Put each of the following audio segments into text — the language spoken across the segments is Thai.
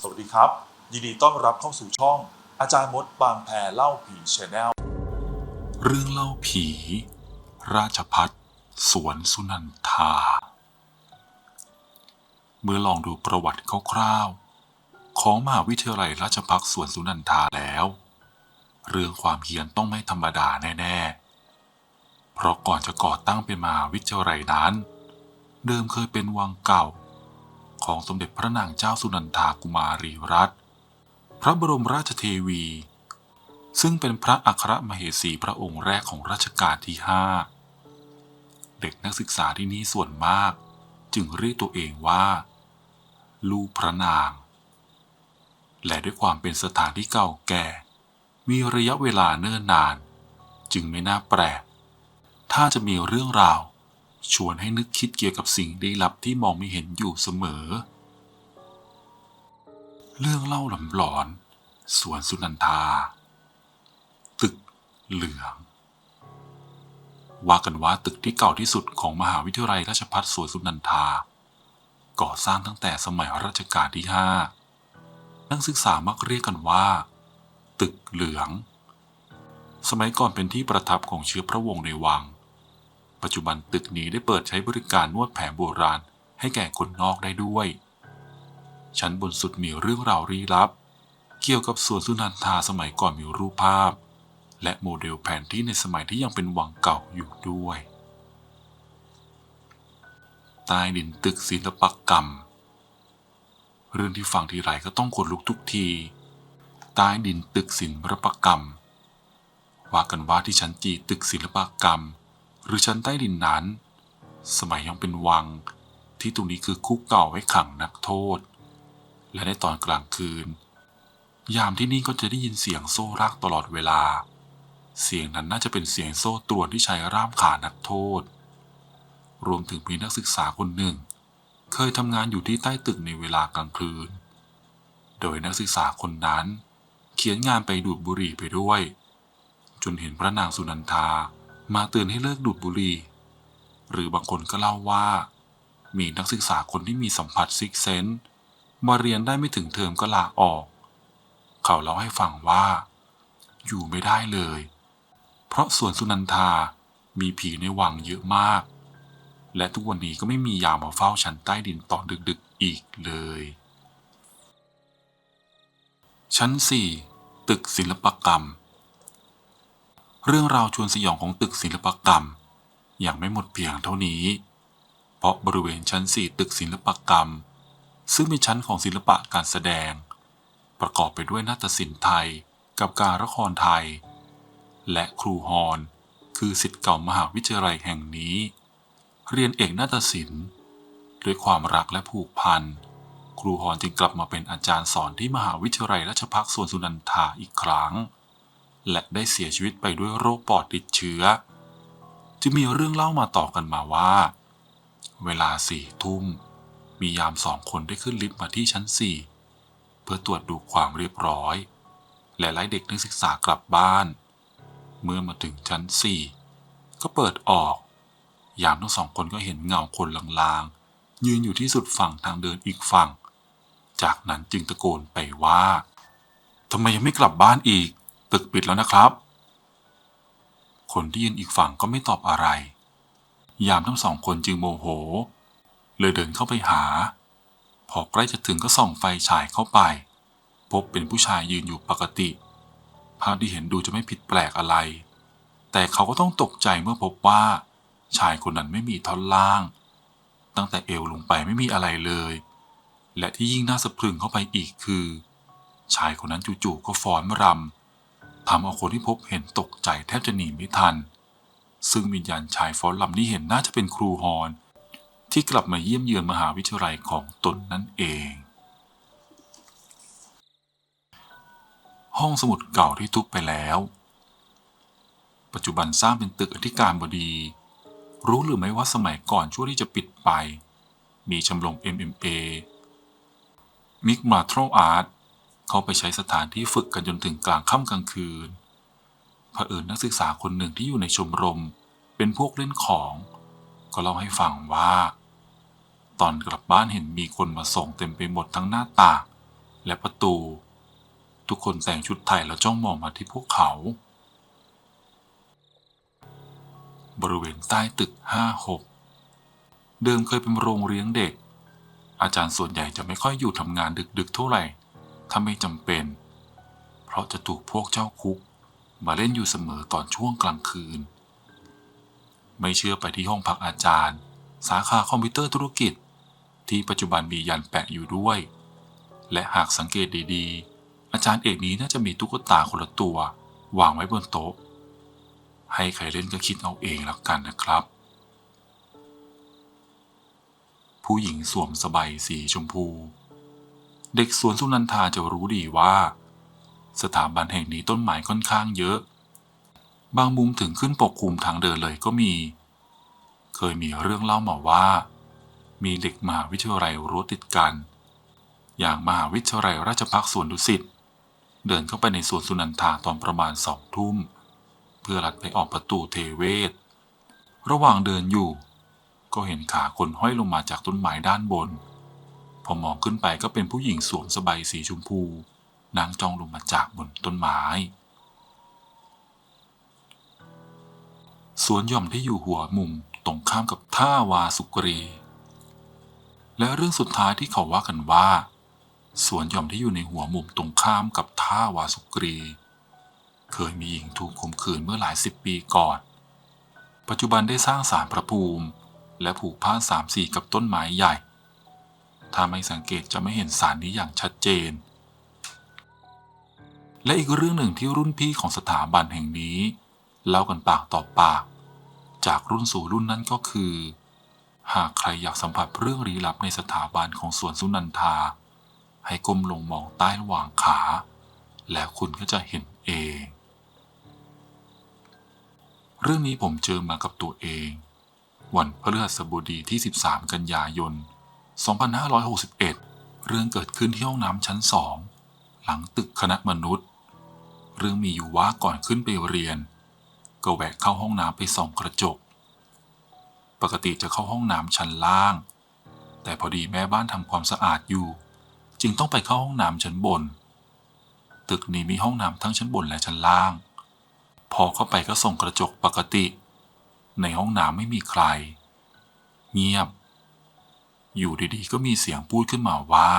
สวัสดีครับ ยินดีต้อนรับเข้าสู่ช่อง อาจารย์มดบางแพรเล่าผีชแนลเรื่องเล่าผี ราชพัฒสวนสุนันทา เมื่อลองดูประวัติคร่าวๆของมหาวิทยาลัยราชพักสวนสุนันทาแล้ว เรื่องความเฮียนต้องไม่ธรรมดาแน่ๆ เพราะก่อนจะก่อตั้งเป็นมหาวิทยาลัยนั้น เดิมเคยเป็นวังเก่า ของสมเด็จพระนางเจ้าสุนันทากุมารีรัตน์พระบรมราชเทวี ซึ่งเป็นพระอัครมเหสีพระองค์แรกของรัชกาลที่ห้าเด็กนักศึกษาที่นี่ส่วนมาก จึงเรียกตัวเองว่า ลูกพระนาง และด้วยความเป็นสถานที่เก่าแก่ มีระยะเวลาเนิ่นนาน จึงไม่น่าแปลกถ้าจะมีเรื่องราว ชวนให้นึกคิดเกี่ยวกับสิ่งลี้ลับที่มองไม่เห็นอยู่เสมอ เรื่องเล่าหลอนหลอน สวนสุนันทา ตึกเหลือง ว่ากันว่าตึกที่เก่าที่สุดของมหาวิทยาลัยราชภัฏสวนสุนันทา ก่อสร้างตั้งแต่สมัยรัชกาลที่ห้านักศึกษามักเรียกกันว่า ตึกเหลือง สมัยก่อนเป็นที่ประทับของเชื้อพระวงศ์ในวัง ปัจจุบันตึกนี้ได้เปิดใช้บริการนวดแผนโบราณ ให้แก่คนนอกได้ด้วย ชั้นบนสุดมีเรื่องราวลี้ลับ เกี่ยวกับสวนสุนันทาสมัยก่อนมีรูปภาพ และโมเดลแผนที่ในสมัยที่ยังเป็นวังเก่าอยู่ด้วย ใต้ดินตึกศิลปกรรม เรื่องที่ฟังทีไรก็ต้องขนลุกทุกที ใต้ดินตึกศิลปกรรมว่ากันว่าที่ชั้นจีตึกศิลปกรรม หรือชั้นใต้ดินนั้น สมัยยังเป็นวังที่ตรงนี้คือคุกเก่าไว้ขังนักโทษ และในตอนกลางคืน ยามที่นี่ก็จะได้ยินเสียงโซ่รากตลอดเวลา เสียงนั้นน่าจะเป็นเสียงโซ่ตรวนที่ใช้ร่ามขานักโทษ รวมถึงมีนักศึกษาคนหนึ่ง เคยทำงานอยู่ที่ใต้ตึกในเวลากลางคืน โดยนักศึกษาคนนั้น เขียนงานไปดูดบุหรี่ไปด้วย จนเห็นพระนางสุนันทา มาเตือนให้เลิกดูดบุหรี่ หรือบางคนก็เล่าว่า มีนักศึกษาคนที่มีสัมผัสซิกเซนส์มาเรียนได้ไม่ถึงเทอมก็ลาออก เขาเล่าให้ฟังว่า อยู่ไม่ได้เลย เพราะสวนสุนันทามีผีในวังเยอะมาก และทุกวันนี้ก็ไม่มียามมาเฝ้าชั้นใต้ดินตอนดึกๆอีกเลย ชั้น 4 ตึกศิลปกรรม เรื่องราวชวนสยองของตึกศิลปกรรม ยังไม่หมดเพียงเท่านี้ เพราะบริเวณชั้น4ตึกศิลปกรรม ซึ่งเป็นชั้นของศิลปะการแสดง ประกอบไปด้วยนาฏศิลป์ไทยกับการละครไทย และครูฮอนคือสิทธิ์เก่ามหาวิทยาลัยแห่งนี้ เรียนเอกนาฏศิลป์ด้วยความรักและผูกพัน ครูฮอนจึงกลับมาเป็นอาจารย์สอนที่มหาวิทยาลัยราชภัฏสวนสุนันทาอีกครั้ง และได้เสียชีวิตไปด้วยโรคปอดติดเชื้อ จึงมีเรื่องเล่ามาต่อกันมาว่า เวลาสี่ทุ่ม มียามสองคนได้ขึ้นลิฟต์มาที่ชั้นสี่เพื่อตรวจดูความเรียบร้อย และไล่เด็กนักศึกษากลับบ้าน เมื่อมาถึงชั้นสี่ก็เปิดออก ยามทั้งสองคนก็เห็นเงาคนลางๆ ยืนอยู่ที่สุดฝั่งทางเดินอีกฝั่ง จากนั้นจึงตะโกนไปว่าทำไมยังไม่กลับบ้านอีก ตึกปิดแล้วนะครับ คนที่ยืนอีกฝั่งก็ไม่ตอบอะไร ยามทั้งสองคนจึงโมโห เลยเดินเข้าไปหา พอใกล้จะถึงก็ส่องไฟฉายเข้าไป พบเป็นผู้ชายยืนอยู่ปกติ ภาพที่เห็นดูจะไม่ผิดแปลกอะไร แต่เขาก็ต้องตกใจเมื่อพบว่า ชายคนนั้นไม่มีท่อนล่าง ตั้งแต่เอวลงไปไม่มีอะไรเลย และที่ยิ่งน่าสะพรึงเข้าไปอีกคือ ชายคนนั้นจู่ๆก็ฟ้อนรำ ทำเอาคนที่พบเห็นตกใจแทบจะหนีไม่ทัน ซึ่งวิญญาณชายฟ้อนรำที่เห็นน่าจะเป็นครูฮอน ที่กลับมาเยี่ยมเยือนมหาวิทยาลัยของตนนั่นเอง ห้องสมุดเก่าที่ทุบไปแล้ว ปัจจุบันสร้างเป็นตึกอธิการบดี รู้หรือไม่ว่าสมัยก่อนช่วงที่จะปิดไป มีชมรม MMA มิกมาทรออาร์ต เขาไปใช้สถานที่ฝึกกันจนถึงกลางค่ำกลางคืนเผอิญนักศึกษาคนหนึ่งที่อยู่ในชมรม เป็นพวกเล่นของ ก็เล่าให้ฟังว่า ตอนกลับบ้านเห็นมีคนมาส่งเต็มไปหมดทั้งหน้าต่างและประตู ทุกคนแต่งชุดไทยแล้วจ้องมองมาที่พวกเขา บริเวณใต้ตึก5-6เดิมเคยเป็นโรงเลี้ยงเด็ก อาจารย์ส่วนใหญ่จะไม่ค่อยอยู่ทำงานดึกๆเท่าไหร่ ถ้าไม่จำเป็น เพราะจะถูกพวกเจ้าคุกมาเล่นอยู่เสมอตอนช่วงกลางคืน ไม่เชื่อไปที่ห้องพักอาจารย์ สาขาคอมพิวเตอร์ธุรกิจ ที่ปัจจุบันมียันแปะอยู่ด้วย และหากสังเกตดีๆ อาจารย์เอกนี้น่าจะมีตุ๊กตาคนละตัว วางไว้บนโต๊ะ ให้ใครเล่นก็คิดเอาเองแล้วกันนะครับ ผู้หญิงสวมสบายสีชมพู เด็กสวนสุนันทาจะรู้ดีว่า สถาบันแห่งนี้ต้นไม้ค่อนข้างเยอะ บางมุมถึงขึ้นปกคลุมทางเดินเลยก็มี เคยมีเรื่องเล่ามาว่า มีเด็กมหาวิทยาลัยรั้วติดกัน อย่างมหาวิทยาลัยราชภัฏสวนดุสิตเดินเข้าไปในสวนสุนันทาตอนประมาณสองทุ่ม เพื่อลัดไปออกประตูเทเวศ ระหว่างเดินอยู่ ก็เห็นขาคนห้อยลงมาจากต้นไม้ด้านบน พอมองขึ้นไปก็เป็นผู้หญิงสวมสบายสีชมพู นางจ้องลงมาจากบนต้นไม้ สวนหย่อมที่อยู่หัวมุมตรงข้ามกับท่าวาสุกรี และเรื่องสุดท้ายที่เขาว่ากันว่า สวนหย่อมที่อยู่ในหัวมุมตรงข้ามกับท่าวาสุกรี เคยมีหญิงถูกข่มขืนเมื่อหลายสิบปีก่อน ปัจจุบันได้สร้างศาลพระภูมิ และผูกผ้าสามสีกับต้นไม้ใหญ่ ถ้าไม่สังเกตจะไม่เห็นสารนี้อย่างชัดเจน และอีกเรื่องหนึ่งที่รุ่นพี่ของสถาบันแห่งนี้ เล่ากันปากต่อปาก จากรุ่นสู่รุ่นนั้นก็คือ หากใครอยากสัมผัสเรื่องลี้ลับในสถาบันของสวนสุนันทา ให้ก้มลงมองใต้ระหว่างขา แล้วคุณก็จะเห็นเองเรื่องนี้ผมเจอมากับตัวเอง วันพฤหัสบดีที่ 13 กันยายน 2561 เรื่องเกิดขึ้นที่ห้องน้ำชั้นสองหลังตึกคณะมนุษย์ เรื่องมีอยู่ว่าก่อนขึ้นไปเรียน ก็แวะเข้าห้องน้ำไปส่องกระจก ปกติจะเข้าห้องน้ำชั้นล่าง แต่พอดีแม่บ้านทำความสะอาดอยู่ จึงต้องไปเข้าห้องน้ำชั้นบน ตึกนี้มีห้องน้ำทั้งชั้นบนและชั้นล่าง พอเข้าไปก็ส่องกระจกปกติ ในห้องน้ำไม่มีใคร เงียบ อยู่ดีๆ ก็มีเสียงพูดขึ้นมาว่า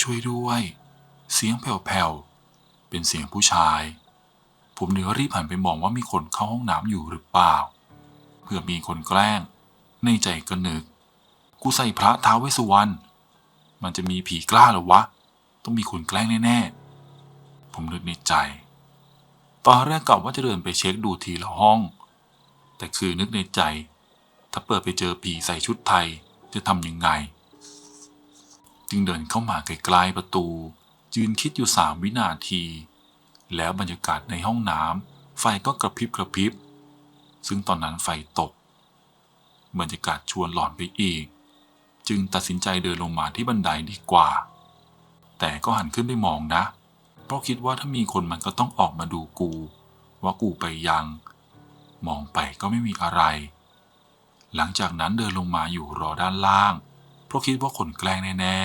ช่วยด้วย เสียงแผ่วๆ เป็นเสียงผู้ชาย ผมเนื้อรีบหันไปมองว่ามีคนเข้าห้องน้ำอยู่หรือเปล่า เพื่อมีคนแกล้ง ในใจก็นึก กูใส่พระท้าเวสุวรรณ มันจะมีผีกล้าหรอวะ ต้องมีคนแกล้งแน่ๆ ผมนึกในใจ ตอนแรกกะว่าจะเดินไปเช็คดูทีละห้อง แต่คือนึกในใจ ถ้าเปิดไปเจอผีใส่ชุดไทย จะทำยังไง จึงเดินเข้ามาใกล้ๆประตูยืนคิดอยู่สามวินาที แล้วบรรยากาศในห้องน้ำไฟก็กระพริบกระพริบ ซึ่งตอนนั้นไฟตก บรรยากาศชวนหลอนไปอีก จึงตัดสินใจเดินลงมาที่บันไดดีกว่า แต่ก็หันขึ้นไปมองนะ เพราะคิดว่าถ้ามีคนมันก็ต้องออกมาดูกู ว่ากูไปยัง มองไปก็ไม่มีอะไร หลังจากนั้นเดินลงมาอยู่รอด้านล่าง เพราะคิดว่าคนแกล้งแน่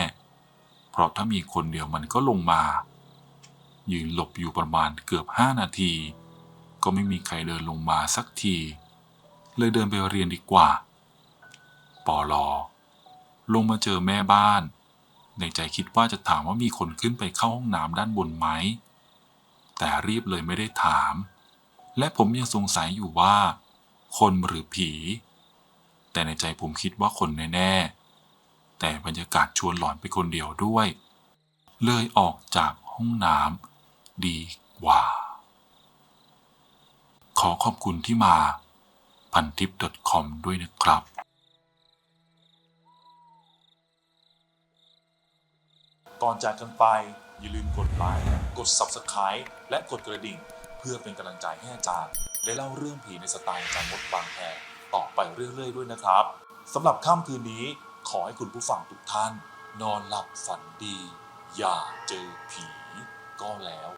ๆ เพราะถ้ามีคนเดียวมันก็ลงมา ยืนหลบอยู่ประมาณเกือบห้านาที ก็ไม่มีใครเดินลงมาสักที เลยเดินไปเรียนดีกว่า ปอลอ ลงมาเจอแม่บ้าน ในใจคิดว่าจะถามว่ามีคนขึ้นไปเข้าห้องน้ำด้านบนไหม แต่รีบเลยไม่ได้ถาม และผมยังสงสัยอยู่ว่า คนหรือผี แต่ในใจผมคิดว่าคนแน่ๆ แต่บรรยากาศชวนหลอนไปคนเดียวด้วย เลยออกจากห้องน้ำดีกว่า ขอขอบคุณที่มาพันทิป .com ด้วยนะครับก่อนจากกันไปอย่าลืมกดไลค์กด Subscribe และกดกระดิ่ง เพื่อเป็นกำลังใจให้อาจารย์ ได้เล่าเรื่องผีในสไตล์อาจารย์มดบางแพร ต่อไปเรื่อยๆ ด้วยนะครับสำหรับค่ำคืนนี้ขอให้คุณผู้ฟังทุกท่าน นอนหลับฝันดี อย่าเจอผีก็แล้ว